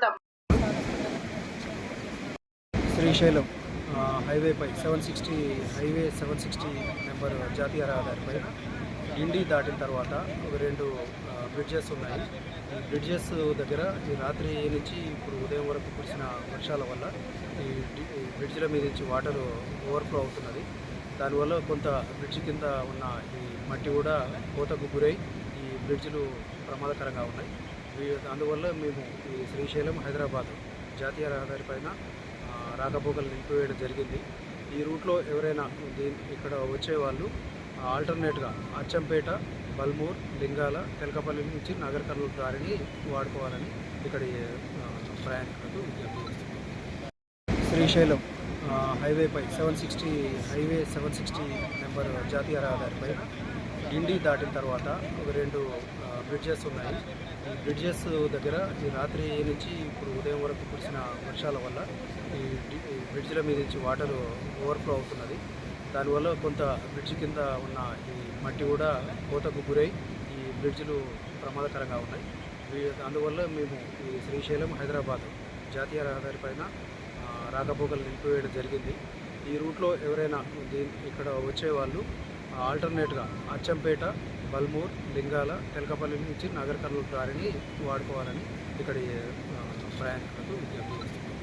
స్వాగతం Srisailam హైవేపై seven sixty highway seven sixty number జాతీయ రహదారిపై ఇండి దాటిన తర్వాత ఒక రెండు బ్రిడ్జెస్ ఉన్నాయి. ఈ బ్రిడ్జెస్ దగ్గర ఈ రాత్రి నుంచి ఇప్పుడు ఉదయం వరకు కురిసిన వర్షాల వల్ల ఈ బ్రిడ్జ్ల మీద నుంచి వాటర్ ఓవర్ఫ్లో అవుతున్నది. దానివల్ల కొంత బ్రిడ్జ్ కింద ఉన్న ఈ మట్టి కూడా కోతకు గురై ఈ బ్రిడ్జ్లు ప్రమాదకరంగా ఉన్నాయి. అందువల్ల మేము ఈ శ్రీశైలం హైదరాబాద్ జాతీయ రహదారి పైన రాకపోకలు నిలిపివేయడం జరిగింది. ఈ రూట్లో ఎవరైనా దీని ఇక్కడ వచ్చే వాళ్ళు ఆల్టర్నేట్గా అచ్చంపేట బల్మూర్ లింగాల తెలకపల్లి నుంచి నగర కర్నూలు దారిని వాడుకోవాలని ఇక్కడ ప్రయాణికులకు విజ్ఞప్తి Srisailam హైవేపై seven sixty highway seven sixty number జాతీయ రహదారిపై ఇండి దాటిన తర్వాత ఒక రెండు బ్రిడ్జెస్ ఉన్నాయి. ఈ బ్రిడ్జెస్ దగ్గర ఈ రాత్రి నుంచి ఇప్పుడు ఉదయం వరకు కురిసిన వర్షాల వల్ల ఈ బ్రిడ్జ్ల మీద నుంచి వాటర్ ఓవర్ఫ్లో అవుతున్నది. దానివల్ల కొంత బ్రిడ్జ్ కింద ఉన్న ఈ మట్టి కూడా కోతకు గురై ఈ బ్రిడ్జ్లు ప్రమాదకరంగా ఉన్నాయి. అందువల్ల మేము ఈ శ్రీశైలం హైదరాబాద్ జాతీయ రహదారి పైన రాకపోకలు నిలిపివేయడం జరిగింది. ఈ రూట్లో ఎవరైనా ఇక్కడ వచ్చే వాళ్ళు ఆల్టర్నేట్గా అచ్చంపేట బల్మూర్ లింగాల తెలకపల్లి నుంచి నగర కర్నూలు దారిని వాడుకోవాలని ఇక్కడి ప్రయాణికులకు విజ్ఞప్తి చేస్తున్నాం.